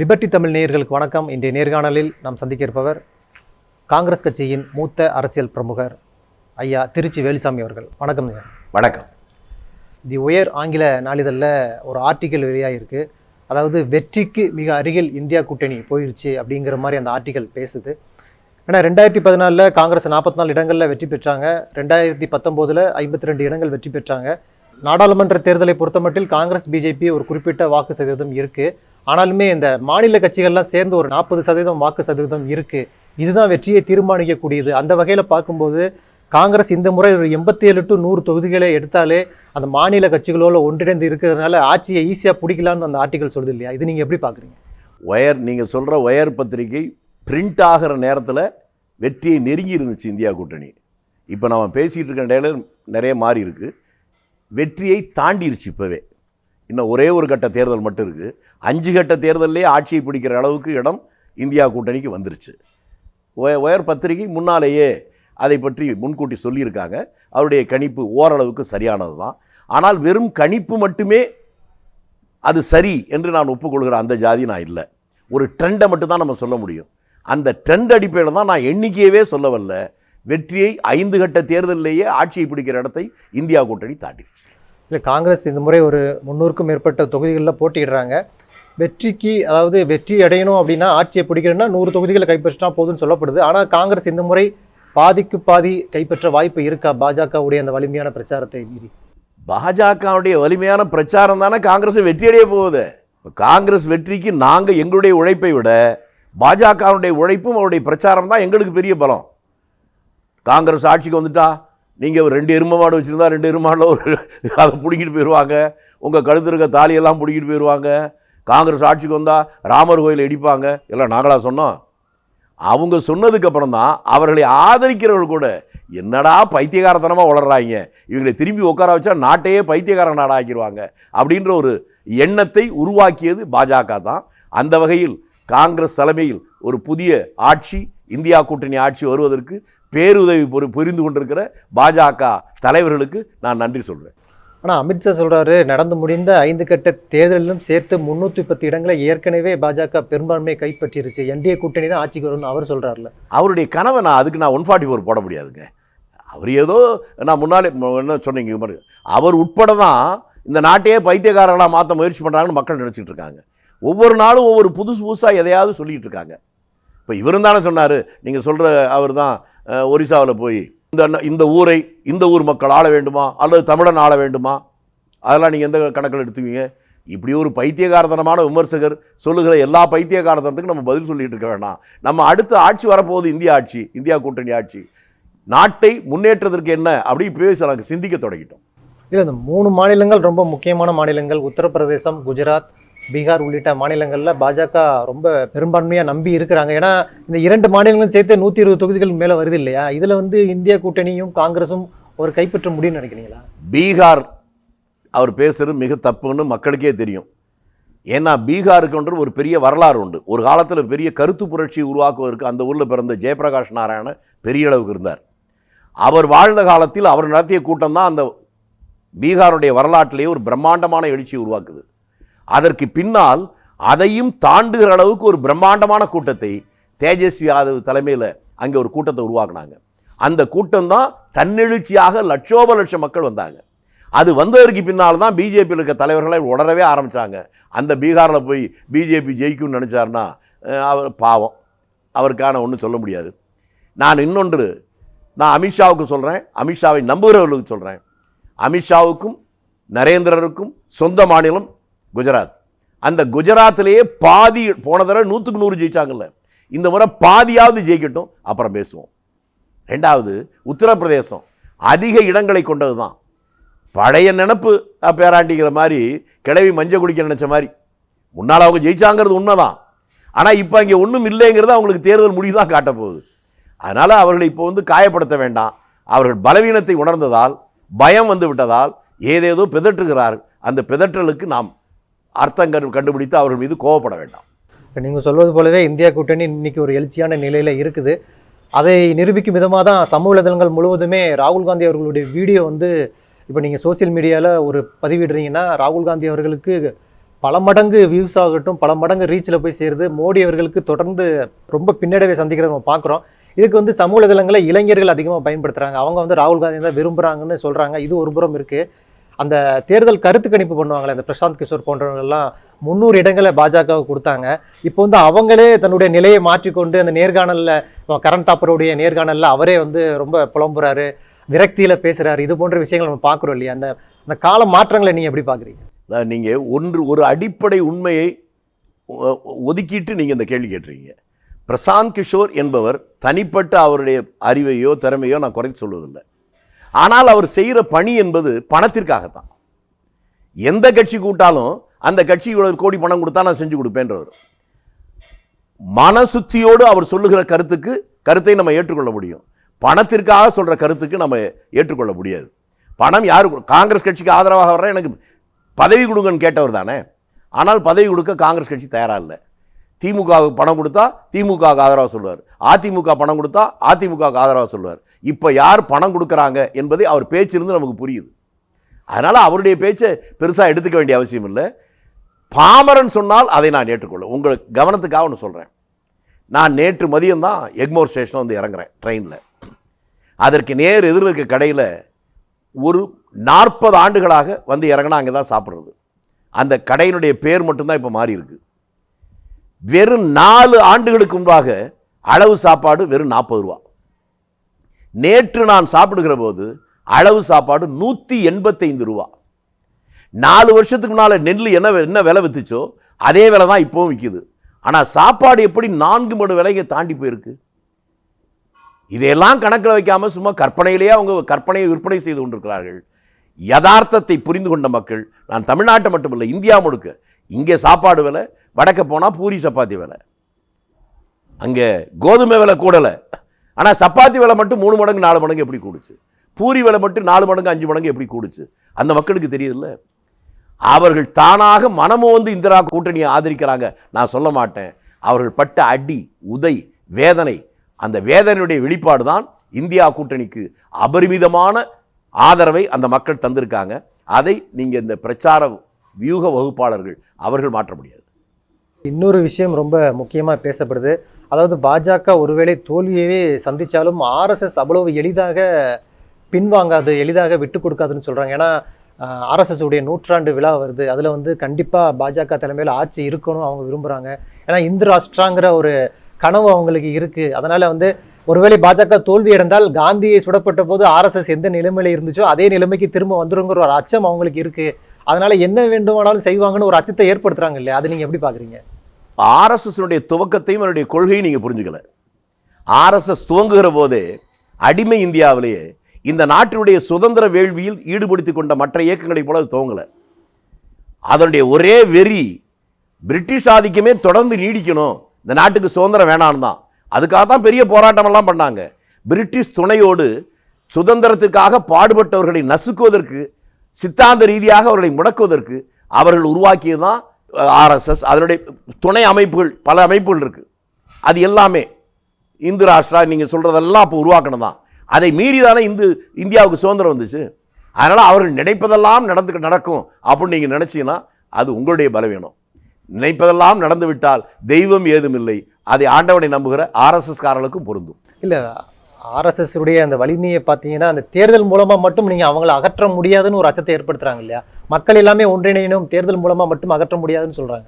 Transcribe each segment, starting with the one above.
Liberty Tamil நேயர்களுக்கு வணக்கம். இன்றைய நேர்காணலில் நாம் சந்திக்க இருப்பவர் காங்கிரஸ் கட்சியின் மூத்த அரசியல் பிரமுகர் ஐயா திருச்சி வேலுசாமி அவர்கள். வணக்கம் ஐயா. வணக்கம். தி உயர் ஆங்கில நாளிதழில் ஒரு ஆர்டிக்கல் வெளியாகிருக்கு அதாவது வெற்றிக்கு மிக அருகில் இந்தியா கூட்டணி போயிடுச்சு அப்படிங்கிற மாதிரி அந்த ஆர்டிக்கல் பேசுது. ஏன்னா ரெண்டாயிரத்தி பதினாலில் காங்கிரஸ் நாற்பத்தி நாலு இடங்களில் வெற்றி பெற்றாங்க. ரெண்டாயிரத்தி பத்தொம்போதில் ஐம்பத்தி ரெண்டு இடங்கள் வெற்றி பெற்றாங்க. நாடாளுமன்ற தேர்தலை பொறுத்தமட்டில் காங்கிரஸ் பிஜேபி ஒரு குறிப்பிட்ட வாக்கு சதவீதம் இருக்குது ஆனாலுமே இந்த மாநில கட்சிகள்லாம் சேர்ந்து ஒரு நாற்பது சதவீதம் வாக்கு சதவீதம் இருக்குது இதுதான் வெற்றியை தீர்மானிக்கக்கூடியது. அந்த வகையில் பார்க்கும்போது காங்கிரஸ் இந்த முறை ஒரு எண்பத்தி ஏழு டு நூறு தொகுதிகளை எடுத்தாலே அந்த மாநில கட்சிகளோட ஒன்றிணைந்து இருக்கிறதுனால ஆட்சியை ஈஸியாக பிடிக்கலான்னு அந்த ஆர்டிகல் சொல்லுது இல்லையா? இது நீங்கள் எப்படி பார்க்குறீங்க? ஒயர் நீங்கள் சொல்கிற ஒயர் பத்திரிகை பிரிண்ட் ஆகிற நேரத்தில் வெற்றியை நெருங்கி இருந்துச்சு இந்தியா கூட்டணி. இப்போ நம்ம பேசிகிட்டு இருக்கிற இடையில நிறைய மாறி இருக்குது வெற்றியை தாண்டிருச்சு இப்போவே. இன்னும் ஒரே ஒரு கட்ட தேர்தல் மட்டும் இருக்குது அஞ்சு கட்ட தேர்தல்லே ஆட்சியை பிடிக்கிற அளவுக்கு இடம் இந்தியா கூட்டணிக்கு வந்துருச்சு. ஒயர் பத்திரிகை முன்னாலேயே அதை பற்றி முன்கூட்டி சொல்லியிருக்காங்க. அவருடைய கணிப்பு ஓரளவுக்கு சரியானது தான் ஆனால் வெறும் கணிப்பு மட்டுமே அது சரி என்று நான் ஒப்புக்கொள்கிற அந்த ஜாதி நான் இல்லை. ஒரு ட்ரெண்டை மட்டும்தான் நம்ம சொல்ல முடியும். அந்த ட்ரெண்ட் அடிப்படையில் தான் நான் எண்ணிக்கையவே சொல்ல வரல வெற்றியை ஐந்து கட்ட தேர்தலிலேயே ஆட்சியை பிடிக்கிற இடத்தை இந்தியா கூட்டணி தாண்டிடுச்சு இல்லை காங்கிரஸ் இந்த முறை ஒரு முந்நூறுக்கும் மேற்பட்ட தொகுதிகளில் போட்டியிடுறாங்க. வெற்றிக்கு அதாவது வெற்றி அடையணும் அப்படின்னா ஆட்சியை பிடிக்கணும்னா நூறு தொகுதிகளை கைப்பற்றினா போதும்னு சொல்லப்படுது. ஆனால் காங்கிரஸ் இந்த முறை பாதிக்கு பாதி கைப்பற்ற வாய்ப்பு இருக்கா? பாஜகவுடைய அந்த வலிமையான பிரச்சாரத்தை மீறி. பாஜகவுடைய வலிமையான பிரச்சாரம் தானே காங்கிரஸ் வெற்றியடைய போகுது. இப்போ காங்கிரஸ் வெற்றிக்கு நாங்கள் எங்களுடைய உழைப்பை விட பாஜகவுடைய உழைப்பும் அவருடைய பிரச்சாரம் தான் எங்களுக்கு பெரிய பலம். காங்கிரஸ் ஆட்சிக்கு வந்துட்டா? நீங்கள் ஒரு ரெண்டு எரும மாடு வச்சுருந்தா ரெண்டு எரும மாடில் ஒரு அதை பிடிக்கிட்டு போயிடுவாங்க உங்கள் கழுத்து இருக்க தாலியெல்லாம் பிடிக்கிட்டு போயிடுவாங்க காங்கிரஸ் ஆட்சிக்கு வந்தால் ராமர் கோயில் இடிப்பாங்க. எல்லாம் நாங்களாக சொன்னோம். அவங்க சொன்னதுக்கப்புறம் தான் அவர்களை ஆதரிக்கிறவர்கள் கூட என்னடா பைத்தியகாரத்தனமாக வளர்றாங்க இவங்களை திரும்பி உட்கார வச்சா நாட்டையே பைத்தியகார நாடாக ஆக்கிடுவாங்க அப்படின்ற ஒரு எண்ணத்தை உருவாக்கியது பாஜக தான். அந்த வகையில் காங்கிரஸ் தலைமையில் ஒரு புதிய ஆட்சி இந்தியா கூட்டணி ஆட்சி வருவதற்கு பேருதவி புரி- புரிந்து கொண்டிருக்கிற பாஜக தலைவர்களுக்கு நான் நன்றி சொல்கிறேன் ஆனால் அமித்ஷா சொல்றாரு நடந்து முடிந்த ஐந்து கட்ட தேர்தலிலும் சேர்த்து முந்நூற்றி பத்து இடங்களை ஏற்கனவே பாஜக பெரும்பான்மையை கைப்பற்றிருச்சு. என்டிஏ கூட்டணி தான் ஆட்சிக்கு வரும்னு அவர் சொல்றாருல. அவருடைய கனவை நான் அதுக்கு நான் ஒன் ஃபார்ட்டி ஃபோர் போட முடியாதுங்க. அவர் ஏதோ நான் முன்னாலே என்ன சொன்னீங்க. அவர் உட்பட தான் இந்த நாட்டையே பைத்தியக்காரர்களாக மாற்ற முயற்சி பண்ணுறாங்கன்னு மக்கள் நினச்சிட்டு இருக்காங்க. ஒவ்வொரு நாளும் ஒவ்வொரு புதுசு புதுசாக எதையாவது சொல்லிட்டு இருக்காங்க. இப்போ இவரும் தானே சொன்னார் நீங்கள் சொல்கிற அவர் தான் ஒரிசாவில் போய் இந்த இந்த ஊரை இந்த ஊர் மக்கள் ஆள வேண்டுமா? அல்லது தமிழன் ஆள வேண்டுமா? அதெல்லாம் நீங்கள் எந்த கணக்கில் எடுத்துவீங்க இப்படி ஒரு பைத்தியகாரத்தனமான விமர்சகர் சொல்லுகிற எல்லா பைத்தியகாரத்தனத்துக்கும் நம்ம பதில் சொல்லிட்டு இருக்க வேண்டாம் நம்ம அடுத்த ஆட்சி வரப்போகுது இந்தியா ஆட்சி இந்தியா கூட்டணி ஆட்சி. நாட்டை முன்னேற்றத்திற்கு என்ன? அப்படி இப்போவே எனக்கு சிந்திக்க தொடங்கிட்டோம். இல்லை இந்த மூணு மாநிலங்கள் ரொம்ப முக்கியமான மாநிலங்கள். உத்தரப்பிரதேசம் குஜராத் பீகார் உள்ளிட்ட மாநிலங்களில் பாஜக ரொம்ப பெரும்பான்மையாக நம்பி இருக்கிறாங்க. ஏன்னா இந்த இரண்டு மாநிலங்களும் சேர்த்து நூற்றி இருபது தொகுதிகள் மேலே வருது இல்லையா? இதில் வந்து இந்திய கூட்டணியும் காங்கிரஸும் ஒரு கைப்பற்ற முடியும்னு நினைக்கிறீங்களா? பீகார் அவர் பேசுறது மிக தப்புன்னு மக்களுக்கே தெரியும். ஏன்னா பீகாருக்குன்ற ஒரு பெரிய வரலாறு உண்டு. ஒரு காலத்தில் பெரிய கருத்து புரட்சி உருவாக்குவதற்கு அந்த ஊரில் பிறந்த ஜெயபிரகாஷ் நாராயண பெரிய அளவுக்கு இருந்தார். அவர் வாழ்ந்த காலத்தில் அவர் நடத்திய கூட்டம் தான் அந்த பீகாருடைய வரலாற்றிலேயே ஒரு பிரம்மாண்டமான எழுச்சியை உருவாக்குது. அதற்கு பின்னால் அதையும் தாண்டுகிற அளவுக்கு ஒரு பிரம்மாண்டமான கூட்டத்தை தேஜஸ்வி யாதவ் தலைமையில் அங்கே ஒரு கூட்டத்தை உருவாக்குனாங்க. அந்த கூட்டம் தான் தன்னெழுச்சியாக லட்சோப லட்சம் மக்கள் வந்தாங்க. அது வந்ததற்கு பின்னால் தான் பிஜேபியில் இருக்க தலைவர்களை உடரவே ஆரம்பித்தாங்க அந்த பீகாரில் போய் பிஜேபி ஜெயிக்கும்னு நினச்சாருன்னா அவர் பாவம். அவருக்கான ஒன்றும் சொல்ல முடியாது. நான் இன்னொன்று நான் அமித்ஷாவுக்கு சொல்கிறேன் அமித்ஷாவை நம்புகிறவர்களுக்கு சொல்கிறேன் அமித்ஷாவுக்கும் நரேந்திரருக்கும் சொந்த மாநிலம் குஜராத். அந்த குஜராத்திலேயே பாதி போன தடவை நூற்றுக்கு நூறு ஜெயிச்சாங்கல்ல. இந்த முறை பாதியாவது ஜெயிக்கட்டும் அப்புறம் பேசுவோம். ரெண்டாவது உத்தரப்பிரதேசம். அதிக இடங்களை கொண்டது தான் பழைய நினப்பு பேராண்டிங்கிற மாதிரி கிளவி மஞ்சள் குடிக்க நினச்ச மாதிரி. முன்னால் அவங்க ஜெயிச்சாங்கிறது உண்மை தான் ஆனால் இப்போ அங்கே ஒன்றும் இல்லைங்கிறது அவங்களுக்கு தேர்தல் முடிவு தான் காட்ட போகுது அதனால் அவர்களை இப்போ வந்து காயப்படுத்த வேண்டாம். அவர்கள் பலவீனத்தை உணர்ந்ததால் பயம் வந்து விட்டதால் ஏதேதோ பிதற்றுகிறார்கள். அந்த பிதற்றலுக்கு நாம் அர்த்தம் கண்டு- கண்டுபிடித்து அவர்கள் மீது கோவப்பட வேண்டாம். இப்போ நீங்கள் சொல்வது போலவே இந்தியா கூட்டணி இன்றைக்கி ஒரு எழுச்சியான நிலையில் இருக்குது. அதை நிரூபிக்கும் விதமாக தான் சமூக வலைதளங்கள் முழுவதுமே ராகுல் காந்தி அவர்களுடைய வீடியோ வந்து இப்போ நீங்கள் சோஷியல் மீடியாவில் ஒரு பதிவிடுறீங்கன்னா ராகுல் காந்தி அவர்களுக்கு பல மடங்கு வியூஸ் ஆகட்டும் பல மடங்கு ரீச்சில் போய் சேருது. மோடி அவர்களுக்கு தொடர்ந்து ரொம்ப பின்னடைவை சந்திக்கிறத நம்ம பார்க்குறோம். இதுக்கு வந்து சமூக தளங்களை இளைஞர்கள் அதிகமாக பயன்படுத்துகிறாங்க அவங்க வந்து ராகுல் காந்தி தான் விரும்புகிறாங்கன்னு சொல்கிறாங்க இது ஒரு புறம் இருக்குது அந்த தேர்தல் கருத்து கணிப்பு பண்ணுவாங்களே அந்த பிரசாந்த் கிஷோர் போன்றவங்கெல்லாம் முந்நூறு இடங்களை பாஜகவை கொடுத்தாங்க. இப்போ வந்து அவங்களே தன்னுடைய நிலையை மாற்றிக்கொண்டு அந்த நேர்காணலில் கரண் தாப்பருடைய நேர்காணலில் அவரே வந்து ரொம்ப புலம்புறாரு விரக்தியில் பேசுகிறாரு இது போன்ற விஷயங்கள் நம்ம பார்க்குறோம் இல்லையா? அந்த அந்த கால மாற்றங்களை நீங்கள் எப்படி பார்க்குறீங்க? நீங்கள் ஒன்று ஒரு அடிப்படை உண்மையை ஒதுக்கிட்டு நீங்கள் இந்த கேள்வி கேட்டுறீங்க. பிரசாந்த் கிஷோர் என்பவர் தனிப்பட்ட அவருடைய அறிவையோ திறமையோ நான் குறைத்து சொல்வதில்லை. ஆனால் அவர் செய்கிற பணி என்பது பணத்திற்காகத்தான். எந்த கட்சி கூட்டாலும் அந்த கட்சி இவ்வளவு கோடி பணம் கொடுத்தா நான் செஞ்சு கொடுப்பேன்றவர். மனசுத்தியோடு அவர் சொல்லுகிற கருத்துக்கு கருத்தை நம்ம ஏற்றுக்கொள்ள முடியும். பணத்திற்காக சொல்கிற கருத்துக்கு நம்ம ஏற்றுக்கொள்ள முடியாது. பணம் யாரு காங்கிரஸ் கட்சிக்கு ஆதரவாக வர்ற? எனக்கு பதவி கொடுங்கன்னு கேட்டவர் தானே. ஆனால் பதவி கொடுக்க காங்கிரஸ் கட்சி தயாராக இல்லை. திமுகவுக்கு பணம் கொடுத்தா திமுகவுக்கு ஆதரவாக சொல்லுவார். அதிமுக பணம் கொடுத்தா அதிமுகவுக்கு ஆதரவாக சொல்லுவார். இப்போ யார் பணம் கொடுக்குறாங்க என்பதை அவர் பேச்சிருந்து நமக்கு புரியுது. அதனால் அவருடைய பேச்சை பெருசாக எடுத்துக்க வேண்டிய அவசியம் இல்லை. பாமரன் சொன்னால் அதை நான் ஏற்றுக்கொள்ள உங்களுக்கு கவனத்துக்காக ஒன்று சொல்கிறேன் நான் நேற்று மதியம் தான் எக்மோர் ஸ்டேஷனில் வந்து இறங்குறேன் ட்ரெயினில். அதற்கு நேர் எதிர் இருக்க கடையில் ஒரு நாற்பது ஆண்டுகளாக வந்து இறங்கினா அங்கே தான் சாப்பிட்றது. அந்த கடையினுடைய பேர் மட்டும்தான் இப்போ மாறி இருக்குது வெறும் நாலு ஆண்டுகளுக்கு முன்பாக அளவு சாப்பாடு வெறும் நாற்பது ரூபா. நேற்று நான் சாப்பிடுகிற போது அளவு சாப்பாடு நூற்றி எண்பத்தைந்து ரூபா. நாலு வருஷத்துக்கு முன்னால் நெல் என்ன என்ன விலை வித்துச்சோ அதே விலை தான் இப்போவும் விற்கிது ஆனால் சாப்பாடு எப்படி நான்கு மடு விலையை தாண்டி போயிருக்கு? இதையெல்லாம் கணக்கில் வைக்காம சும்மா கற்பனையிலேயே அவங்க கற்பனையை விற்பனை செய்து கொண்டிருக்கிறார்கள். யதார்த்தத்தை புரிந்து கொண்ட மக்கள் நான் தமிழ்நாட்டை மட்டுமில்லை இந்தியா முழுக்க இங்கே சாப்பாடு விலை வடக்க போனால் பூரி சப்பாத்தி விலை. அங்கே கோதுமை விலை கூடலை. ஆனால் சப்பாத்தி விலை மட்டும் மூணு மடங்கு நாலு மடங்கு எப்படி கூடுச்சு? பூரி விலை மட்டும் நாலு மடங்கு அஞ்சு மடங்கு எப்படி கூடுச்சு? அந்த மக்களுக்கு தெரியுதுல்ல. அவர்கள் தானாக மனமும் வந்து இந்திரா கூட்டணியை ஆதரிக்கிறாங்க. நான் சொல்ல மாட்டேன். அவர்கள் பட்ட அடி உதை வேதனை அந்த வேதனையுடைய வெளிப்பாடு தான் இந்தியா கூட்டணிக்கு அபரிமிதமான ஆதரவை அந்த மக்கள் தந்திருக்காங்க. அதை நீங்கள் இந்த பிரச்சார வியூக வகுப்பாளர்கள் அவர்கள் மாற்ற முடியாது. இன்னொரு விஷயம் ரொம்ப முக்கியமாக பேசப்படுது. அதாவது பாஜக ஒருவேளை தோல்வியவே சந்தித்தாலும் ஆர்எஸ்எஸ் அவ்வளவு எளிதாக பின்வாங்காது எளிதாக விட்டு கொடுக்காதுன்னு சொல்கிறாங்க ஏன்னா ஆர்எஸ்எஸ் உடைய நூற்றாண்டு விழா வருது. அதில் வந்து கண்டிப்பாக பாஜக தலைமையில் ஆட்சி இருக்கணும் அவங்க விரும்புகிறாங்க ஏன்னா இந்து ராஷ்டிராங்கிற ஒரு கனவு அவங்களுக்கு இருக்குது அதனால் வந்து ஒருவேளை பாஜக தோல்வி அடைந்தால் காந்தியை சுடப்பட்ட போது ஆர்எஸ்எஸ் எந்த நிலைமையில் இருந்துச்சோ அதே நிலைமைக்கு திரும்ப வந்துருங்கிற ஒரு அச்சம் அவங்களுக்கு இருக்குது அதனால என்ன வேண்டுமானாலும் செய்வாங்கன்னு ஒரு அச்சத்தை ஏற்படுத்துறாங்க இல்லையா? அதை நீங்கள் எப்படி பார்க்குறீங்க? ஆர்எஸ்எஸ்னுடைய துவக்கத்தையும் அதனுடைய கொள்கையும் நீங்கள் புரிஞ்சுக்கல. ஆர்எஸ்எஸ் துவங்குகிற போது அடிமை இந்தியாவிலேயே இந்த நாட்டினுடைய சுதந்திர வேள்வியில் ஈடுபடுத்திக் கொண்ட மற்ற இயக்கங்களைப் போல அது துவங்கலை. அதனுடைய ஒரே வெறி பிரிட்டிஷ் ஆதிக்கமே தொடர்ந்து நீடிக்கணும். இந்த நாட்டுக்கு சுதந்திரம் வேணான்னு தான். அதுக்காக தான் பெரிய போராட்டமெல்லாம் பண்ணாங்க. பிரிட்டிஷ் துணையோடு சுதந்திரத்திற்காக பாடுபட்டவர்களை நசுக்குவதற்கு சித்தாந்த ரீதியாக அவர்களை முடக்குவதற்கு அவர்கள் உருவாக்கியது தான் ஆர்எஸ்எஸ் அதனுடைய துணை அமைப்புகள் பல அமைப்புகள் இருக்குது அது எல்லாமே இந்து ராஷ்டிரா நீங்கள் சொல்கிறதெல்லாம் அப்போ உருவாக்கணும் தான். அதை மீறி தானே இந்து இந்தியாவுக்கு சுதந்திரம் வந்துச்சு. அதனால் அவர்கள் நினைப்பதெல்லாம் நடந்து நடக்கும் அப்படின்னு நீங்கள் நினச்சிங்கன்னா அது உங்களுடைய பலவீனம். நினைப்பதெல்லாம் நடந்து விட்டால் தெய்வம் ஏதும் இல்லை அதை ஆண்டவனை நம்புகிற ஆர்எஸ்எஸ்காரர்களுக்கும் பொருந்தும். இல்லை ஆர்எஸ்எஸ் உடைய அந்த வலிமையை பார்த்தீங்கன்னா அந்த தேர்தல் மூலமாக மட்டும் நீங்கள் அவங்கள அகற்ற முடியாதுன்னு ஒரு அச்சத்தை ஏற்படுத்துறாங்க இல்லையா? மக்கள் எல்லாமே ஒன்றிணையணும் தேர்தல் மூலமாக மட்டும் அகற்ற முடியாதுன்னு சொல்கிறாங்க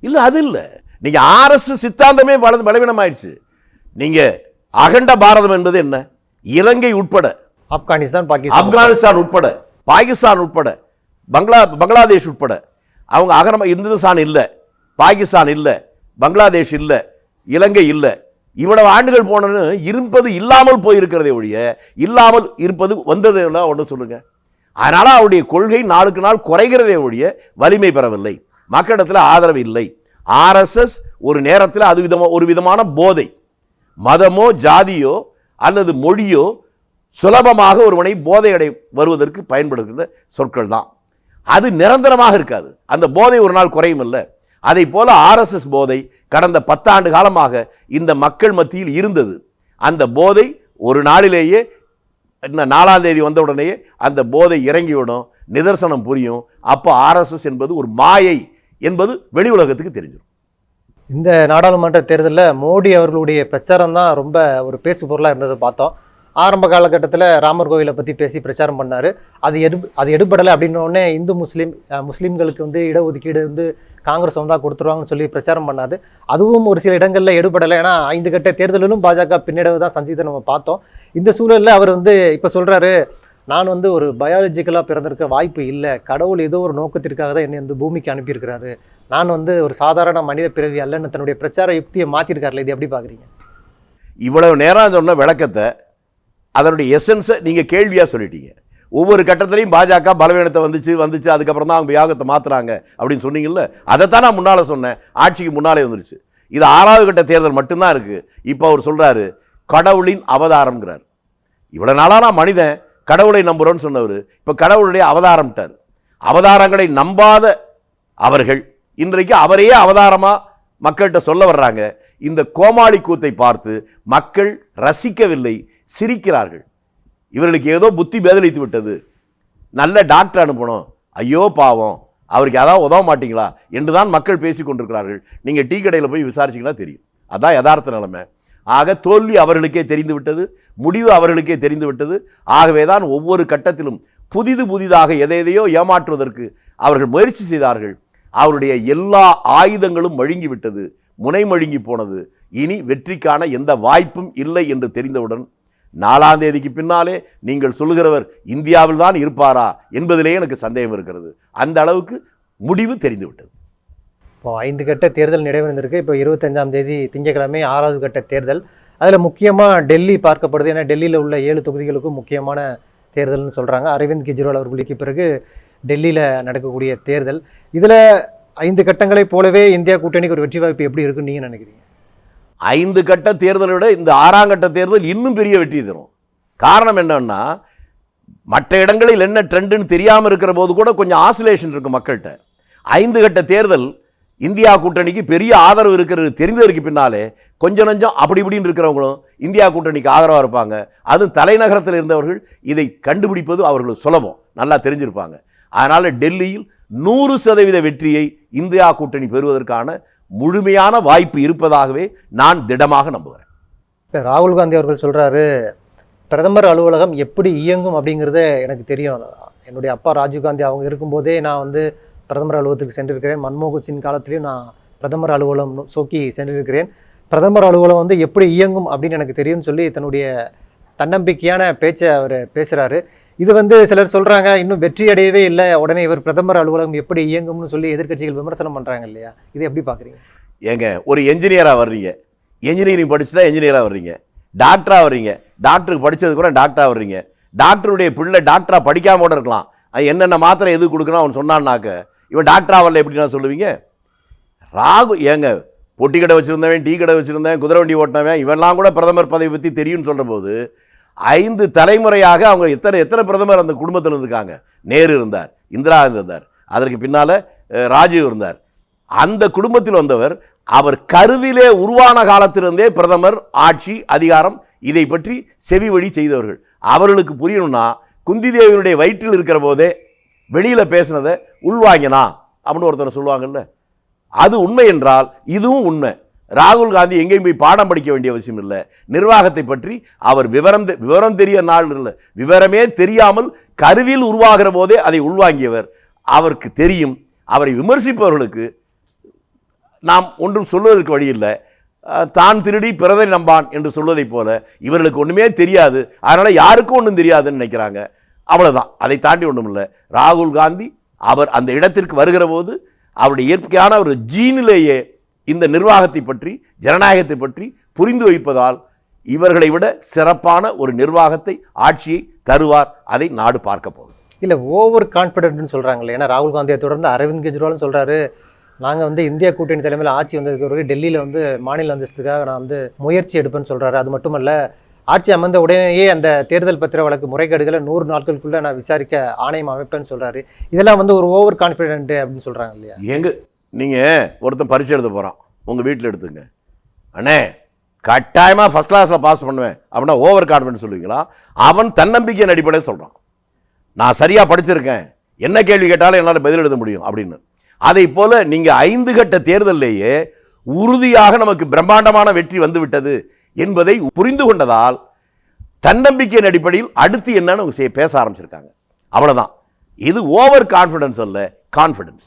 இல்லை அது இல்லை. நீங்கள் ஆர்எஸ்எஸ் சித்தாந்தமே வலது பலவீனமாயிடுச்சு. நீங்கள் அகண்ட பாரதம் என்பது என்ன? இலங்கை உட்பட. ஆப்கானிஸ்தான் பாகிஸ்தான் ஆப்கானிஸ்தான் உட்பட. பாகிஸ்தான் உட்பட. பங்களா பங்களாதேஷ் உட்பட. அவங்க அகரம இந்துஸ்தான் இல்லை. பாகிஸ்தான் இல்லை. பங்களாதேஷ் இல்லை. இலங்கை இல்லை. இவ்வளவு ஆண்டுகள் போனன்னு இருப்பது இல்லாமல் போயிருக்கிறதே ஒழிய இல்லாமல் இருப்பது வந்தது ஒன்று சொல்லுங்க. அதனால் அவருடைய கொள்கை நாளுக்கு நாள் குறைகிறதே ஒழிய வலிமை பெறவில்லை. மக்களிடத்தில் ஆதரவு இல்லை. ஆர்எஸ்எஸ் ஒரு நேரத்தில் அது விதமாக ஒரு விதமான போதை. மதமோ ஜாதியோ அல்லது மொழியோ சுலபமாக ஒருவனை போதையடை வருவதற்கு பயன்படுகிற சொற்கள் தான். அது நிரந்தரமாக இருக்காது. அந்த போதை ஒரு நாள் குறையும் இல்லை அதை போல ஆர்எஸ்எஸ் போதை கடந்த பத்தாண்டு காலமாக இந்த மக்கள் மத்தியில் இருந்தது. அந்த போதை ஒரு நாளிலேயே என்ன நாலாம் தேதி வந்த உடனேயே அந்த போதை இறங்கிவிடும் நிதர்சனம் புரியும். அப்போ ஆர்எஸ்எஸ் என்பது ஒரு மாயை என்பது வெளி உலகத்துக்கு தெரிஞ்சிடும். இந்த நாடாளுமன்ற தேர்தலில் மோடி அவர்களுடைய பிரச்சாரம் தான் ரொம்ப ஒரு பேசு பொருளாக இருந்ததை பார்த்தோம். ஆரம்ப காலகட்டத்தில் ராமர் கோவிலை பற்றி பேசி பிரச்சாரம் பண்ணார். அது எடு அது எடுபடலை அப்படின்னோடனே இந்து முஸ்லீம் முஸ்லீம்களுக்கு வந்து இடஒதுக்கீடு வந்து காங்கிரஸ் வந்தால் கொடுத்துருவாங்கன்னு சொல்லி பிரச்சாரம் பண்ணாது அதுவும் ஒரு சில இடங்களில் எடுபடலை. ஏன்னா ஐந்து கட்ட தேர்தலிலும் பாஜக பின்னடைவு தான் சந்தித்ததை நம்ம பார்த்தோம். இந்த சூழலில் அவர் வந்து இப்போ சொல்கிறாரு நான் வந்து ஒரு பயாலஜிக்கலாக பிறந்திருக்க வாய்ப்பு இல்லை. கடவுள் ஏதோ ஒரு நோக்கத்திற்காக தான் என்னை வந்து பூமிக்கு அனுப்பியிருக்கிறாரு. நான் வந்து ஒரு சாதாரண மனித பிறவி அல்லன்னு தன்னுடைய பிரச்சார யுக்தியை மாற்றிருக்காருல இது எப்படி பார்க்குறீங்க இவ்வளவு நேரம் சொன்ன விளக்கத்தை அதனுடைய எசன்ஸை நீங்கள் கேள்வியாக சொல்லிட்டீங்க. ஒவ்வொரு கட்டத்திலையும் பாஜக பலவீனத்தை வந்துச்சு வந்துச்சு அதுக்கப்புறம் தான் அவங்க யாகத்தை மாற்றுறாங்க அப்படின்னு சொன்னீங்கல்ல அதைத்தான் நான் முன்னால் சொன்னேன். ஆட்சிக்கு முன்னாலே வந்துருச்சு. இது ஆறாவது கட்ட தேர்தல் மட்டும்தான் இருக்குது இப்போ அவர் சொல்கிறாரு கடவுளின் அவதாரம்ங்கிறார். இவ்வளோ நாளாக நான் மனிதன் கடவுளை நம்புகிறோன்னு சொன்னவர். இப்போ கடவுளுடைய அவதாரம்ட்டார். அவதாரங்களை நம்பாத அவர்கள் இன்றைக்கு அவரையே அவதாரமாக மக்கள்கிட்ட சொல்ல வர்றாங்க. இந்த கோமாளி கூத்தை பார்த்து மக்கள் ரசிக்கவில்லை. சிரிக்கிறார்கள். இவர்களுக்கு ஏதோ புத்தி பேதலித்து விட்டது. நல்ல டாக்டர் அனுப்பணும். ஐயோ பாவம். அவருக்கு ஏதாவது உதவ மாட்டிங்களா? என்று தான் மக்கள் பேசி கொண்டிருக்கிறார்கள். நீங்கள் டீ கடையில் போய் விசாரிச்சிங்கன்னா தெரியும். அதான் யதார்த்த நிலைமை. ஆக தோல்வி அவர்களுக்கே தெரிந்து விட்டது. முடிவு அவர்களுக்கே தெரிந்து விட்டது. ஆகவே தான் ஒவ்வொரு கட்டத்திலும் புதிது புதிதாக எதை எதையோ ஏமாற்றுவதற்கு அவர்கள் முயற்சி செய்தார்கள். அவருடைய எல்லா ஆயுதங்களும் மழுங்கி விட்டது. முனை மழுங்கி போனது. இனி வெற்றிக்கான எந்த வாய்ப்பும் இல்லை என்று தெரிந்தவுடன் நாலாம் தேதிக்கு பின்னாலே நீங்கள் சொல்லுகிறவர் இந்தியாவில் தான் இருப்பாரா என்பதிலே எனக்கு சந்தேகம் இருக்கிறது. அந்த அளவுக்கு முடிவு தெரிந்துவிட்டது. இப்போ ஐந்து கட்ட தேர்தல் நடைபெறந்திருக்கு. இப்போ இருபத்தஞ்சாம் தேதி திங்கட்கிழமை ஆறாவது கட்ட தேர்தல். அதில் முக்கியமாக டெல்லி பார்க்கப்படுது. ஏன்னா டெல்லியில் உள்ள ஏழு தொகுதிகளுக்கும் முக்கியமான தேர்தல்னு சொல்கிறாங்க அரவிந்த் கெஜ்ரிவால் அவர்களுக்கு பிறகு டெல்லியில் நடக்கக்கூடிய தேர்தல். இதில் ஐந்து கட்டங்களைப் போலவே இந்தியா கூட்டணிக்கு ஒரு வெற்றி வாய்ப்பு எப்படி இருக்குன்னு நீங்கள் நினைக்கிறீங்க? ஐந்து கட்ட தேர்தலை விட இந்த ஆறாம் கட்ட தேர்தல் இன்னும் பெரிய வெற்றி தரும். காரணம் என்னன்னா மற்ற இடங்களில் என்ன ட்ரெண்டுன்னு தெரியாமல் இருக்கிற போது கூட கொஞ்சம் ஆசிலேஷன் இருக்கும் மக்கள்கிட்ட. ஐந்து கட்ட தேர்தல் இந்தியா கூட்டணிக்கு பெரிய ஆதரவு இருக்கிறது தெரிந்ததற்கு பின்னாலே கொஞ்சம் நஞ்சம் அப்படி இப்படின்னு இருக்கிறவங்களும் இந்தியா கூட்டணிக்கு ஆதரவாக இருப்பாங்க. அதுவும் தலைநகரத்தில் இருந்தவர்கள் இதை கண்டுபிடிப்பது அவர்களுக்கு சுலபம். நல்லா தெரிஞ்சிருப்பாங்க. அதனால் டெல்லியில் நூறு சதவீத வெற்றியை இந்தியா கூட்டணி பெறுவதற்கான முழுமையான வாய்ப்பு இருப்பதாகவே நான் திடமாக நம்புகிறேன். ராகுல் காந்தி அவர்கள் சொல்கிறாரு பிரதமர் அலுவலகம் எப்படி இயங்கும் அப்படிங்கிறத எனக்கு தெரியும். என்னுடைய அப்பா ராஜீவ்காந்தி அவங்க இருக்கும்போதே நான் வந்து பிரதமர் அலுவலகத்துக்கு சென்றிருக்கிறேன். மன்மோகன் சிங் காலத்திலையும் நான் பிரதமர் அலுவலகம் சோக்கி சென்றிருக்கிறேன். பிரதமர் அலுவலகம் வந்து எப்படி இயங்கும் அப்படின்னு எனக்கு தெரியும்னு சொல்லி தன்னுடைய தன்னம்பிக்கையான பேச்சை அவர் பேசுகிறாரு இது வந்து சிலர் சொல்கிறாங்க இன்னும் வெற்றி அடையவே இல்லை. உடனே இவர் பிரதமர் அலுவலகம் எப்படி இயங்கும்னு சொல்லி எதிர்க்கட்சிகள் விமர்சனம் பண்ணுறாங்க இல்லையா? இது எப்படி பார்க்குறீங்க ஏங்க ஒரு என்ஜினியராக வர்றீங்க. என்ஜினியரிங் படிச்சுட்டா என்ஜினியராக வர்றீங்க. டாக்டராக வர்றீங்க. டாக்டருக்கு படித்தது கூட டாக்டராக வர்றீங்க. டாக்டருடைய பிள்ளை டாக்டராக படிக்காம கூட இருக்கலாம். அது என்னென்ன மாத்திரை எது கொடுக்கணும் அவன் சொன்னான்னாக்க இவன் டாக்டராக வரல எப்படி நான் சொல்லுவீங்க? ராகு ஏங்க பொட்டி கடை வச்சுருந்தவன் டீ கடை வச்சுருந்தேன் குதிரை வண்டி ஓட்டினவன் இவெல்லாம் கூட பிரதமர் பதவி பற்றி தெரியும்னு சொல்கிற போது ஐந்து தலைமுறையாக அவங்க எத்தனை எத்தனை பிரதமர் அந்த குடும்பத்தில் இருந்திருக்காங்க? நேரு இருந்தார் இந்திரா இருந்தார் அதற்கு பின்னால் ராஜீவ் இருந்தார். அந்த குடும்பத்தில் வந்தவர் அவர் கருவிலே உருவான காலத்திலிருந்தே பிரதமர் ஆட்சி அதிகாரம் இதை பற்றி செவி வழி செய்தவர்கள். அவர்களுக்கு புரியணும்னா குந்தி தேவியினுடைய வயிற்றில் இருக்கிற போதே வெளியில் பேசினதை உள்வாங்கினா அப்படின்னு ஒருத்தர் சொல்லுவாங்கல்ல. அது உண்மை என்றால் இதுவும் உண்மை. ராகுல் காந்தி எங்கேயும் போய் பாடம் படிக்க வேண்டிய அவசியம் இல்லை. நிர்வாகத்தை பற்றி அவர் விவரம் தெ- விவரம் தெரிய நாள் இல்லை. விவரமே தெரியாமல் கருவில் உருவாகிற போதே அதை உள்வாங்கியவர். அவருக்கு தெரியும். அவரை விமர்சிப்பவர்களுக்கு நாம் ஒன்றும் சொல்வதற்கு வழி இல்லை. தான் திருடி பிறதை நம்பான் என்று சொல்வதைப் போல இவர்களுக்கு ஒன்றுமே தெரியாது. அதனால் யாருக்கும் ஒன்றும் தெரியாதுன்னு நினைக்கிறாங்க. அவ்வளோதான் அதை தாண்டி ஒன்றும் இல்லை. ராகுல் காந்தி அவர் அந்த இடத்திற்கு வருகிற போது அவருடைய இயற்கையான ஒரு ஜீனிலேயே இந்த நிர்வாகத்தை பற்றி ஜனநாயகத்தை பற்றி புரிந்து வைப்பதால் இவர்களை விட சிறப்பான ஒரு நிர்வாகத்தை ஆட்சியை தருவார் அதை நாடு பார்க்க போகுது. இல்லை ஓவர் கான்ஃபிடென்ட்னு சொல்கிறாங்களே ஏன்னா ராகுல் காந்தியை தொடர்ந்து அரவிந்த் கெஜ்ரிவாலும் சொல்கிறாரு நாங்கள் வந்து இந்தியா கூட்டணி தலைமையில் ஆட்சி வந்ததுக்கு பிறகு டெல்லியில் வந்து மாநில அந்தஸ்துக்காக நான் வந்து முயற்சி எடுப்பேன்னு சொல்கிறாரு அது மட்டுமல்ல ஆட்சி அமர்ந்த உடனேயே அந்த தேர்தல் பத்திர வழக்கு முறைகேடுகளை நூறு நாட்களுக்குள்ளே நான் விசாரிக்க ஆணையம் அமைப்பேன்னு சொல்கிறாரு இதெல்லாம் வந்து ஒரு ஓவர் கான்ஃபிடென்ட் அப்படின்னு சொல்கிறாங்க இல்லையா? எங்க நீங்கள் ஒருத்தன் பரீட்சை எழுத போகிறான் உங்கள் வீட்டில் எடுத்துங்க. அண்ணே கட்டாயமாக ஃபஸ்ட் கிளாஸில் பாஸ் பண்ணுவேன். அப்படின்னா ஓவர் கான்ஃபிடன்ஸ் சொல்லுவீங்களா? அவன் தன்னம்பிக்கையின் அடிப்படையில் சொல்கிறான் நான் சரியாக படிச்சிருக்கேன். என்ன கேள்வி கேட்டாலும் என்னால் பதில் எழுத முடியும் அப்படின்னு. அதை போல் நீங்கள் ஐந்து கட்ட தேர்தலிலேயே உறுதியாக நமக்கு பிரம்மாண்டமான வெற்றி வந்துவிட்டது என்பதை புரிந்து கொண்டதால் தன்னம்பிக்கையின் அடிப்படையில் அடுத்து என்னன்னு பேச ஆரம்பிச்சிருக்காங்க. அவ்வளோதான் இது ஓவர் கான்ஃபிடன்ஸ் அல்ல கான்ஃபிடன்ஸ்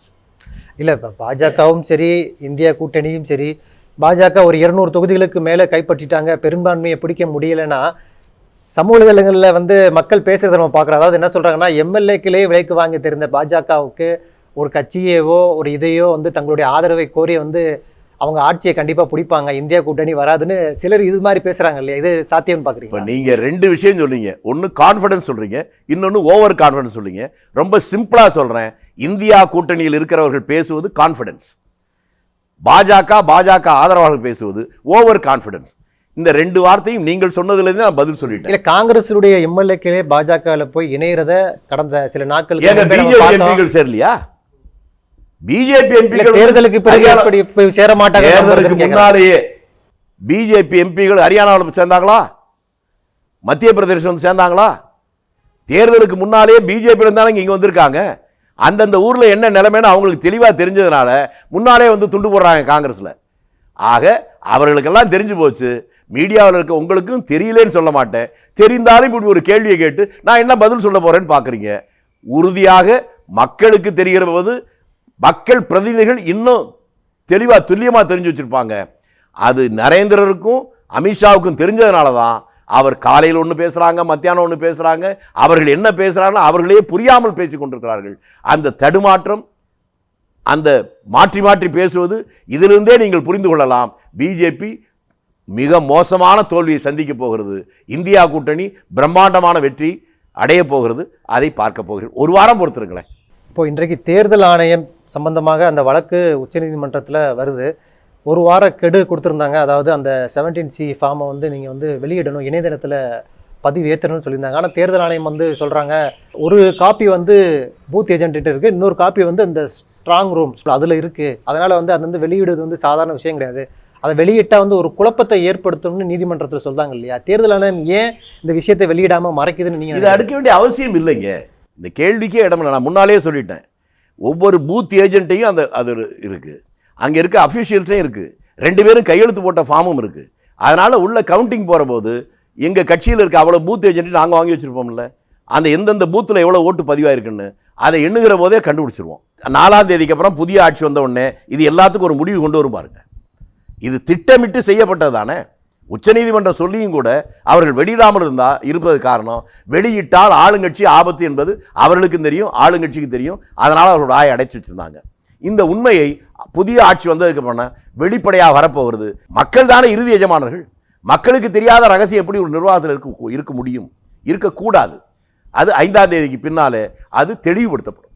இல்லை இப்போ பாஜகவும் சரி இந்தியா கூட்டணியும் சரி பாஜக ஒரு இருநூறு தொகுதிகளுக்கு மேலே கைப்பற்றிட்டாங்க. பெரும்பான்மையை பிடிக்க முடியலைன்னா சமூக வலைதளங்களில் வந்து மக்கள் பேசுகிறத நம்ம பார்க்குறோம். அதாவது என்ன சொல்கிறாங்கன்னா எம்எல்ஏக்களே விலைக்கு வாங்கி தெரிந்த பாஜகவுக்கு ஒரு கட்சியையோ ஒரு இதையோ வந்து தங்களுடைய ஆதரவை கோரி வந்து அவங்க ஆட்சியை கண்டிப்பாக பிடிப்பாங்க. இந்தியா கூட்டணி வராதுன்னு சிலர் இது மாதிரி பேசுகிறாங்க இல்லையா? இது சாத்தியம்னு பார்க்குறீங்க நீங்க ரெண்டு விஷயம் சொல்றீங்க. ஒன்று கான்ஃபிடன்ஸ் சொல்றீங்க. இன்னொன்று ஓவர் கான்ஃபிடன்ஸ் சொல்றீங்க. ரொம்ப சிம்பிளா சொல்றேன். இந்தியா கூட்டணியில் இருக்கிறவர்கள் பேசுவது கான்ஃபிடன்ஸ் பாஜக பாஜக ஆதரவாளர்கள் பேசுவது ஓவர் கான்ஃபிடன்ஸ் இந்த ரெண்டு வார்த்தையும் நீங்கள் சொன்னதுலேருந்து நான் பதில் சொல்லிட்டேன். இல்லை காங்கிரஸுடைய எம்எல்ஏக்களே பாஜகவில் போய் இணையறத கடந்த சில. எம்பிகள் சேரலையா? பிஜேபி எம்பிகள் தேர்தலுக்கு பிறகு சேர மாட்டாங்க தேர்தலுக்கு முன்னாலேயே பிஜேபி எம்பிகள் ஹரியானாவில் சேர்ந்தாங்களா? மத்திய பிரதேசம் வந்து சேர்ந்தாங்களா? தேர்தலுக்கு முன்னாலேயே பிஜேபி இருந்தாலும் இங்க வந்திருக்காங்க. அந்தந்த ஊர்ல என்ன நிலைமைன்னு அவங்களுக்கு தெளிவா தெரிஞ்சதுனால முன்னாலே வந்து துண்டு போடுறாங்க காங்கிரஸ்ல. ஆக அவர்களுக்கெல்லாம் தெரிஞ்சு போச்சு. மீடியாவில் இருக்க உங்களுக்கும் தெரியலேன்னு சொல்ல மாட்டேன். தெரிந்தாலும் இப்படி ஒரு கேள்வியை கேட்டு நான் என்ன பதில் சொல்ல போறேன்னு பார்க்குறீங்க உறுதியாக மக்களுக்கு தெரிகிற போது மக்கள் பிரதிநிதிகள் இன்னும் தெளிவாக துல்லியமாக தெரிஞ்சு வச்சுருப்பாங்க. அது நரேந்திரருக்கும் அமித்ஷாவுக்கும் தெரிஞ்சதுனால தான் அவர் காலையில் ஒன்று பேசுகிறாங்க மத்தியானம் ஒன்று பேசுகிறாங்க அவர்கள் என்ன பேசுகிறாங்களோ அவர்களே புரியாமல் பேசிக் கொண்டிருக்கிறார்கள். அந்த தடுமாற்றம் அந்த மாற்றி மாற்றி பேசுவது இதிலிருந்தே நீங்கள் புரிந்து கொள்ளலாம். பிஜேபி மிக மோசமான தோல்வியை சந்திக்க போகிறது. இந்தியா கூட்டணி பிரம்மாண்டமான வெற்றி அடைய போகிறது. அதை பார்க்க போகிறேன் ஒரு வாரம் பொறுத்திருங்களேன். இப்போ இன்றைக்கு தேர்தல் ஆணையம் சம்பந்தமாக அந்த வழக்கு உச்சநீதிமன்றத்தில் வருது. ஒரு வார கெடு கொடுத்துருந்தாங்க. அதாவது அந்த செவன்டீன் சி ஃபார்மை வந்து நீங்கள் வந்து வெளியிடணும் இணையதளத்தில் பதிவு ஏற்றணும்னு சொல்லியிருந்தாங்க. ஆனால் தேர்தல் ஆணையம் வந்து சொல்கிறாங்க ஒரு காப்பி வந்து பூத் ஏஜென்ட்டு இருக்குது இன்னொரு காப்பி வந்து அந்த ஸ்ட்ராங் ரூம் அதில் இருக்குது அதனால் வந்து அது வந்து வெளியிடுவது வந்து சாதாரண விஷயம் கிடையாது. அதை வெளியிட்டால் வந்து ஒரு குழப்பத்தை ஏற்படுத்தும்னு நீதிமன்றத்தில் சொல்றாங்க இல்லையா? தேர்தல் ஆணையம் ஏன் இந்த விஷயத்தை வெளியிடாமல் மறைக்குதுன்னு நீங்கள் இதை அடுக்க வேண்டிய அவசியம் இல்லைங்க. இந்த கேள்விக்கே இடம் இல்லை. நான் முன்னாலே சொல்லிட்டேன். ஒவ்வொரு பூத் ஏஜென்ட்டையும் அந்த அது இருக்குது அங்கே இருக்க அஃபிஷியல்ஸையும் இருக்குது ரெண்டு பேரும் கையெழுத்து போட்ட ஃபார்மும் இருக்குது அதனால் உள்ள கவுண்டிங் போகிற போது எங்கள் கட்சியில் இருக்க அவ்வளோ பூத் ஏஜென்ட் நாங்கள் வாங்கி வச்சுருப்போம்ல அந்த எந்தெந்த பூத்தில் எவ்வளோ ஓட்டு பதிவாயிருக்குன்னு அதை எண்ணுகிற போதே கண்டுபிடிச்சிருவோம். நாலாம் தேதிக்கு அப்புறம் புதிய ஆட்சி வந்த உடனே இது எல்லாத்துக்கும் ஒரு முடிவு கொண்டு வரும் பாருங்க. இது திட்டமிட்டு செய்யப்பட்டது தானே? உச்சநீதிமன்றம் சொல்லியும் கூட அவர்கள் வெளியிடாமல் இருந்தால் இருப்பது காரணம். வெளியிட்டால் ஆளுங்கட்சி ஆபத்து என்பது அவர்களுக்கும் தெரியும் ஆளுங்கட்சிக்கு தெரியும். அதனால் அவர்களோட ஆயை அடைச்சி வச்சுருந்தாங்க. இந்த உண்மையை புதிய ஆட்சி வந்ததுக்கு பண்ண வெளிப்படையாக வரப்போகிறது. மக்கள் தானே இறுதி எஜமானர்கள். மக்களுக்கு தெரியாத ரகசியம் எப்படி ஒரு நிர்வாகத்தில் இருக்க இருக்க முடியும்? இருக்கக்கூடாது. அது ஐந்தாம் தேதிக்கு பின்னாலே அது தெளிவுபடுத்தப்படும்.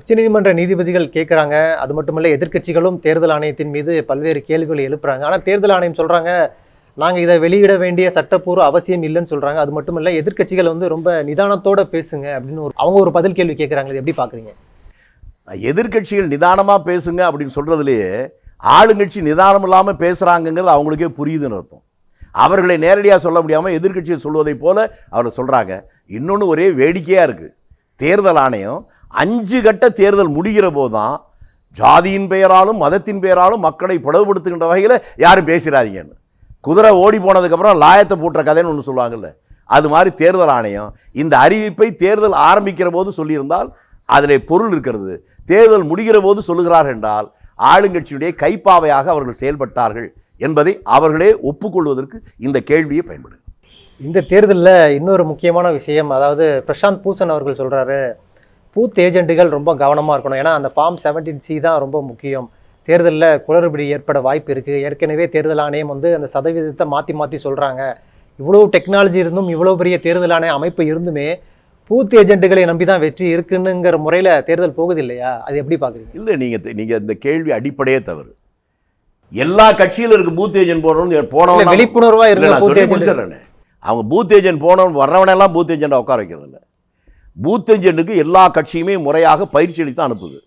உச்சநீதிமன்ற நீதிபதிகள் கேட்குறாங்க அது மட்டுமல்ல எதிர்க்கட்சிகளும் தேர்தல் ஆணையத்தின் மீது பல்வேறு கேள்விகளை எழுப்புறாங்க. ஆனால் தேர்தல் ஆணையம் சொல்கிறாங்க நாங்கள் இதை வெளியிட வேண்டிய சட்டப்பூர்வ அவசியம் இல்லைன்னு சொல்கிறாங்க அது மட்டுமல்ல எதிர்க்கட்சிகள் வந்து ரொம்ப நிதானத்தோட பேசுங்க அப்படின்னு ஒரு அவங்க ஒரு பதில் கேள்வி கேட்குறாங்க எப்படி பார்க்குறீங்க எதிர்க்கட்சிகள் நிதானமாக பேசுங்க அப்படின்னு சொல்கிறதுலேயே ஆளுங்கட்சி நிதானம் இல்லாமல் பேசுகிறாங்கங்கிறது அவங்களுக்கே புரியுதுன்னு அர்த்தம். அவர்களை நேரடியாக சொல்ல முடியாமல் எதிர்க்கட்சிகள் சொல்வதைப் போல அவர் சொல்கிறாங்க இன்னொன்று ஒரே வேடிக்கையாக இருக்குது தேர்தல் ஆணையம் அஞ்சு கட்ட தேர்தல் முடிகிற போது தான் ஜாதியின் பெயராலும் மதத்தின் பெயராலும் மக்களை பிளவுபடுத்துகின்ற வகையில் யாரும் பேசிடாதீங்கன்னு. குதிரை ஓடி போனதுக்கப்புறம் லாயத்தை பூட்டுற கதைன்னு ஒன்று சொல்லுவாங்கல்ல. அது மாதிரி தேர்தல் ஆணையம் இந்த அறிவிப்பை தேர்தல் ஆரம்பிக்கிற போது சொல்லியிருந்தால் அதில் பொருள் இருக்கிறது. தேர்தல் முடிகிற போது சொல்லுகிறார்கள் என்றால் ஆளுங்கட்சியுடைய கைப்பாவையாக அவர்கள் செயல்பட்டார்கள் என்பதை அவர்களே ஒப்புக்கொள்வதற்கு இந்த கேள்வியை பயன்படுது இந்த தேர்தலில் இன்னொரு முக்கியமான விஷயம் அதாவது பிரசாந்த் பூஷன் அவர்கள் சொல்கிறாரு பூத் ஏஜென்ட்டுகள் ரொம்ப கவனமாக இருக்கணும். ஏன்னா அந்த ஃபார்ம் செவன்டீன் சி தான் ரொம்ப முக்கியம். தேர்தலில் குளறுபடி ஏற்பட வாய்ப்பு இருக்குது ஏற்கனவே தேர்தல் ஆணையம் வந்து அந்த சதவீதத்தை மாற்றி மாற்றி சொல்கிறாங்க இவ்வளோ டெக்னாலஜி இருந்தும் இவ்வளோ பெரிய தேர்தல் ஆணைய அமைப்பு இருந்துமே பூத் ஏஜென்ட்டுகளை நம்பி தான் வெற்றி இருக்குன்னுங்கிற முறையில் தேர்தல் போகுது இல்லையா? அது எப்படி பார்க்குறீங்க இல்லை நீங்கள் நீங்கள் இந்த கேள்வி அடிப்படையே தவறு. எல்லா கட்சியிலும் இருக்க பூத் ஏஜென்ட் போனவன் போனவன் விழிப்புணர்வா இல்ல, இருக்க. அவங்க பூத் ஏஜென்ட் போனவன் வர்றவனெல்லாம் பூத் ஏஜென்ட் உட்கார வைக்கிறது இல்லை பூத் ஏஜென்ட்டுக்கு எல்லா கட்சியுமே முறையாக பயிற்சி அளித்து அனுப்புது.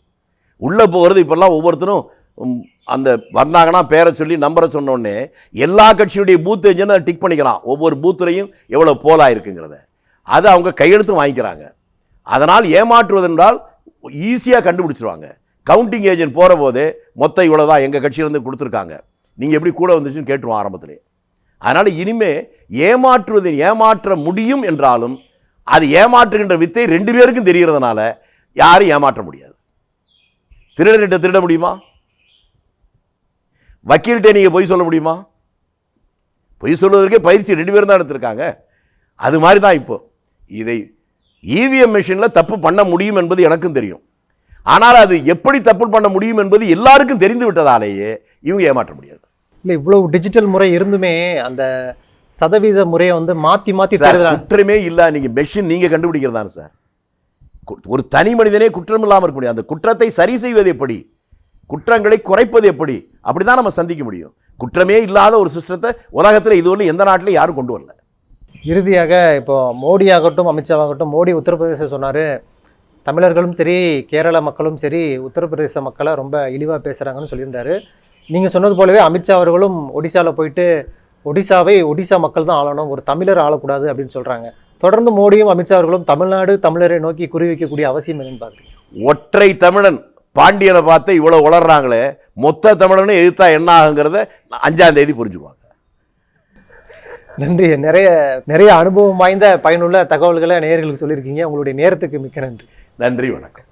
உள்ளே போகிறது இப்போல்லாம் ஒவ்வொருத்தரும் அந்த வந்தாங்கன்னா பேரை சொல்லி நம்பரை சொன்னோடனே எல்லா கட்சியுடைய பூத் ஏஜென்ட் டிக் பண்ணிக்கலாம். ஒவ்வொரு பூத்துலையும் எவ்வளோ போலா இருக்குங்கிறத. அது அவங்க கையெழுத்து வாங்கிக்கிறாங்க. அதனால் ஏமாற்றுவதென்றால் ஈஸியாக கண்டுபிடிச்சிருவாங்க. கவுண்டிங் ஏஜென்ட் போகிற போதே மொத்தம் இவ்வளோ தான் எங்கள் கட்சியிலேருந்து கொடுத்துருக்காங்க. நீங்கள் எப்படி கூட வந்துச்சுன்னு கேட்டுருவோம் ஆரம்பத்திலே. அதனால் இனிமேல் ஏமாற்றுவதை ஏமாற்ற முடியும் என்றாலும் அது ஏமாற்றுகின்ற வித்தை ரெண்டு பேருக்கும் தெரிகிறதுனால யாரும் ஏமாற்ற முடியாது. திருடர்கிட்ட திருட முடியுமா? வக்கீல்கிட்ட நீங்கள் பொய் சொல்ல முடியுமா? பொய் சொல்வதற்கே பயிற்சி ரெண்டு பேரும் தான் எடுத்திருக்காங்க. அது மாதிரி தான் இப்போ. இதை இவிஎம் மிஷினில் தப்பு பண்ண முடியும் என்பது எனக்கும் தெரியும். ஆனால் அது எப்படி தப்பு பண்ண முடியும் என்பது எல்லாருக்கும் தெரிந்து விட்டதாலேயே இவங்க ஏமாற்ற முடியாது. இல்லை இவ்வளோ டிஜிட்டல் முறை இருந்துமே அந்த சதவீத முறையை வந்து மாற்றி மாற்றி தேர்தல் குற்றமே இல்ல நீங்க மெஷின் நீங்க கண்டுபிடிக்கிறதான சார்? ஒரு தனி மனிதனே குற்றம் இல்லாமல் இருக்க முடியும் அந்த குற்றத்தை சரி செய்வது எப்படி? குற்றங்களை குறைப்பது எப்படி? அப்படிதான் நம்ம சந்திக்க முடியும். குற்றமே இல்லாத ஒரு சிஸ்டத்தை உலகத்தில் இதுவரை எந்த நாட்டிலும் யாரும் கொண்டு வரல. இறுதியாக இப்போ மோடி ஆகட்டும் அமித்ஷா ஆகட்டும் மோடி உத்தரப்பிரதேசம் சொன்னார். தமிழர்களும் சரி கேரள மக்களும் சரி உத்தரப்பிரதேச மக்களை ரொம்ப இழிவாக பேசுகிறாங்கன்னு சொல்லியிருந்தாரு. நீங்கள் சொன்னது போலவே அமித்ஷா அவர்களும் ஒடிசாவில் போயிட்டு ஒடிசாவை ஒடிசா மக்கள் தான் ஆளணும் ஒரு தமிழர் ஆளக்கூடாது அப்படின்னு சொல்கிறாங்க தொடர்ந்து மோடியும் அமித்ஷா அவர்களும் தமிழ்நாடு தமிழரை நோக்கி குறி வைக்கக்கூடிய அவசியம் என்னன்னு பார்க்குறீங்க? ஒற்றை தமிழன் பாண்டியனை பார்த்து இவ்வளவு உளறாங்களே மொத்த தமிழனும் எதிர்த்தா என்ன ஆகுங்கிறத அஞ்சாம் தேதி புரிஞ்சுக்குவாங்க. நன்றி. நிறைய நிறைய அனுபவம் வாய்ந்த பயனுள்ள தகவல்களை நேயர்களுக்கு சொல்லியிருக்கீங்க. உங்களுடைய நேரத்துக்கு மிக்க நன்றி. நன்றி வணக்கம்.